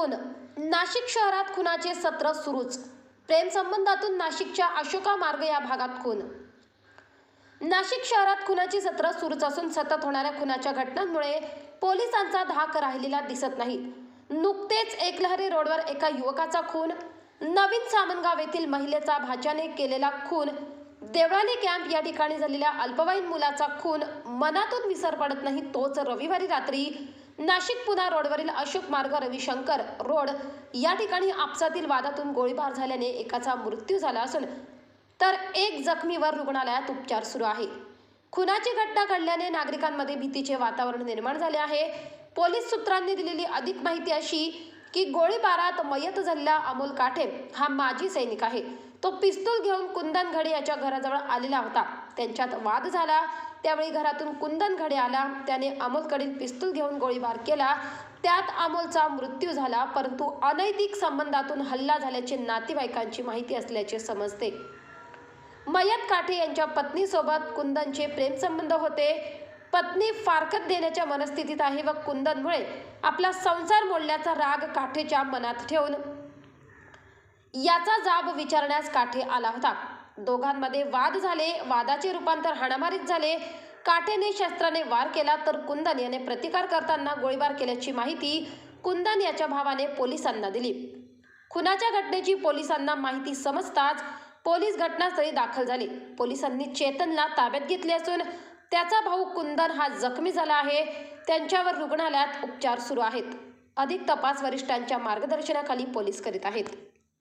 खून नाशिक शहरात खुनाचे सत्र सुरूच. प्रेमसंबंधातून नाशिकच्या अशोका मार्ग या भागात खून. नाशिक शहरात खुनाची सत्र सुरूच असून सतत होणाऱ्या खुनाच्या घटनांमुळे पोलिसांचा धाक राहिलेला दिसत नाही. नुकतेच एकलहरी रोडवर एका युवकाचा खून नवीन सामनगाव येथील महिलेचा भाच्याने केलेला खून देवळाली कॅम्प या ठिकाणी झालेल्या अल्पवयीन मुलाचा खून मनातून विसर पडत नाही तोच रविवारी रात्री नाशिक पुना रोडवरील अशोक मार्ग रविशंकर रोड या ठिकाणी आपसातील वादातून गोळीबार झाल्याने एकाचा मृत्यू झाला असून तर एक जखमीवर रुग्णालयात उपचार सुरू आहे. खुनाची घटना घडल्याने नागरिकांमध्ये भीतीचे वातावरण निर्माण झाले आहे. पोलीस सूत्रांनी दिलेली अधिक माहिती अशी की गोळीबारात मयत झालेला अमोल काठे हा माजी सैनिक आहे. तो पिस्तूल घेऊन कुंदन घडे याच्या घराजवळ आलेला होता. त्यांच्यात वाद झाला. त्यावेळी घरातून कुंदन घडे आला. त्याने अमोलकडील पिस्तूल घेऊन गोळीबार केला. त्यात अमोलचा मृत्यू झाला परंतु अनैतिक संबंधातून हल्ला झाल्याचे नातेवाईकांची माहिती असल्याचे समजते. मयत काठे यांच्या पत्नीसोबत कुंदनचे प्रेमसंबंध होते. पत्नी फारकत देण्याच्या मनस्थितीत आहे व कुंदनमुळे आपला संसार मोडल्याचा राग काठेच्या मनात ठेवून याचा जाब विचारण्यास काठे आला होता. दोघांमध्ये वाद झाले. वादाचे रूपांतर हाणामारीत झाले. काठेने शस्त्राने वार केला तर कुंदन याने प्रतिकार करताना गोळीबार केल्याची माहिती कुंदन याच्या भावाने पोलिसांना दिली. खुनाच्या घटनेची पोलिसांना माहिती समजताच पोलीस घटनास्थळी दाखल झाले. पोलिसांनी चेतनला ताब्यात घेतले असून त्याचा भाऊ कुंदन हा जखमी झाला आहे. त्यांच्यावर रुग्णालयात उपचार सुरू आहेत. अधिक तपास वरिष्ठांच्या मार्गदर्शनाखाली पोलीस करीत आहेत.